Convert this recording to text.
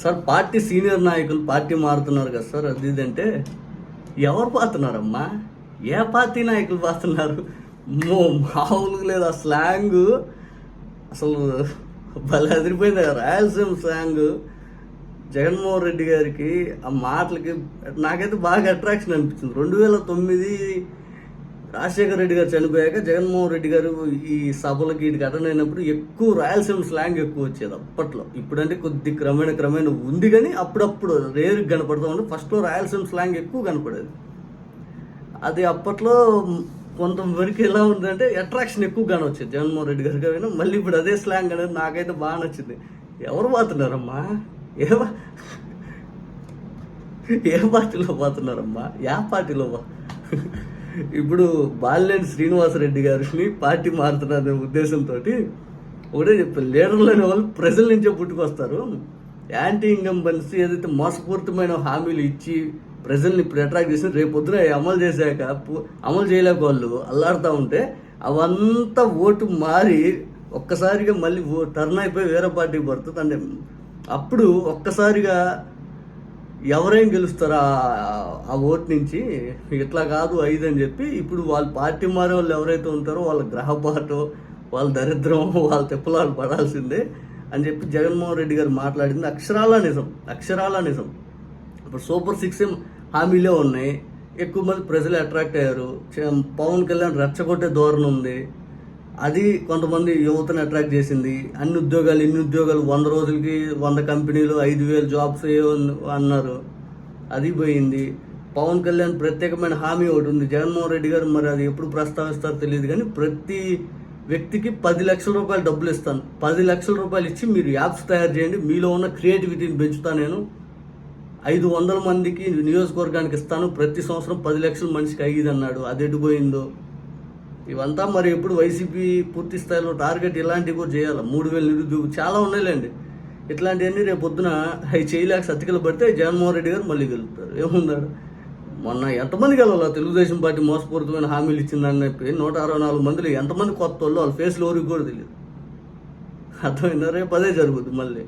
Sir party senior నాయకులు party మారుతున్నారు కదా సార్ అది ఇది అంటే ఎవరు పాతున్నారమ్మా ఏ పార్టీ నాయకులు పాతున్నారు మామూలుగా లేదు ఆ స్లాంగ్. అసలు భలే అదిరిపోయింది రాయలసీమ స్లాంగ్. జగన్మోహన్ రెడ్డి గారికి ఆ మాటలకి నాకైతే బాగా అట్రాక్షన్ అనిపించింది. రెండు వేల తొమ్మిది రాజశేఖర రెడ్డి గారు చనిపోయాక జగన్మోహన్ రెడ్డి గారు ఈ సభలకి వీటికి అటెండ్ అయినప్పుడు ఎక్కువ రాయలసీమ స్లాంగ్ ఎక్కువ వచ్చేది అప్పట్లో. ఇప్పుడంటే కొద్ది క్రమేణ క్రమేణ ఉంది కానీ అప్పుడప్పుడు రేరు కనపడతా ఉంటే ఫస్ట్లో రాయలసీమ స్లాంగ్ ఎక్కువ కనపడేది. అది అప్పట్లో కొంతవరకు ఎలా ఉందంటే అట్రాక్షన్ ఎక్కువ కానొచ్చేది జగన్మోహన్ రెడ్డి గారికి అయినా మళ్ళీ ఇప్పుడు అదే స్లాంగ్ అనేది నాకైతే బాగా నచ్చింది. ఎవరు పోతున్నారమ్మా? ఏ ఏ పార్టీలో పోతున్నారమ్మా? యా పార్టీలో పో. ఇప్పుడు బాలినేని శ్రీనివాసరెడ్డి గారిని పార్టీ మారుతున్న ఉద్దేశంతో ఒకటే చెప్పారు లీడర్లు అనే వాళ్ళు ప్రజల నుంచే పుట్టుకొస్తారు. యాంటీ ఇంకంబెన్సీ ఏదైతే మోసపూరితమైన హామీలు ఇచ్చి ప్రజల్ని ఇప్పుడు అట్రాక్ట్ చేసి రేపు అమలు చేశాక అమలు చేయలేక వాళ్ళు అల్లాడుతూ ఉంటే అవంతా ఓటు మారి ఒక్కసారిగా మళ్ళీ ఓ టర్న్ అయిపోయి వేరే పార్టీకి పడుతుంది అంటే అప్పుడు ఒక్కసారిగా ఎవరేం గెలుస్తారా ఆ- ఆ ఓటు నుంచి? ఇట్లా కాదు ఐదు అని చెప్పి ఇప్పుడు వాళ్ళ పార్టీ మారే వాళ్ళు ఎవరైతే ఉంటారో వాళ్ళ గ్రహపాటు వాళ్ళ దరిద్రం వాళ్ళ తిప్పలాలు పడాల్సిందే అని చెప్పి జగన్మోహన్ రెడ్డి గారు మాట్లాడింది. అక్షరాల నిజం అక్షరాల నిజం. ఇప్పుడు సూపర్ సిక్స్ ఏం హామీలే ఉన్నాయి. ఎక్కువ మంది ప్రజలు అట్రాక్ట్ అయ్యారు. పవన్ కళ్యాణ్ రెచ్చగొట్టే ధోరణి ఉంది. అది కొంతమంది యువతను అట్రాక్ట్ చేసింది. అన్ని ఉద్యోగాలు ఇన్ని ఉద్యోగాలు వంద రోజులకి వంద కంపెనీలు ఐదు వేలు జాబ్స్ అన్నారు. అది పోయింది. పవన్ కళ్యాణ్ ప్రత్యేకమైన హామీ ఒకటి ఉంది. జగన్మోహన్ రెడ్డి గారు మరి అది ఎప్పుడు ప్రస్తావిస్తారో తెలియదు కానీ ప్రతి వ్యక్తికి పది లక్షల రూపాయలు డబ్బులు ఇస్తాను. పది లక్షల రూపాయలు ఇచ్చి మీరు యాప్స్ తయారు చేయండి. మీలో ఉన్న క్రియేటివిటీని పెంచుతాను నేను. ఐదు వందల మందికి నియోజకవర్గానికి ఇస్తాను. ప్రతి సంవత్సరం పది లక్షల మనిషికి ఐదు అన్నాడు. అది ఎటుపోయిందో ఇవంతా మరి ఎప్పుడు వైసీపీ పూర్తి స్థాయిలో టార్గెట్ ఇలాంటివి కూడా చేయాలి. మూడు వేలు నిరుద్యోగం చాలా ఉన్నాయిలేండి. ఇట్లాంటివన్నీ రేపు పొద్దున అవి చేయలేక సతికలు పడితే జగన్మోహన్ రెడ్డి గారు మళ్ళీ గెలుపుతారు ఏముందాడు? మొన్న ఎంతమంది గెలవాలి? తెలుగుదేశం పార్టీ మోసపూరితమైన హామీలు ఇచ్చిందని చెప్పి నూట అరవై నాలుగు మందిలో ఎంతమంది కొత్త వాళ్ళు వాళ్ళ ఫేస్లో ఎవరికి కూడా తెలియదు. అర్థమైందా? రేపు అదే జరుగుద్ది మళ్ళీ.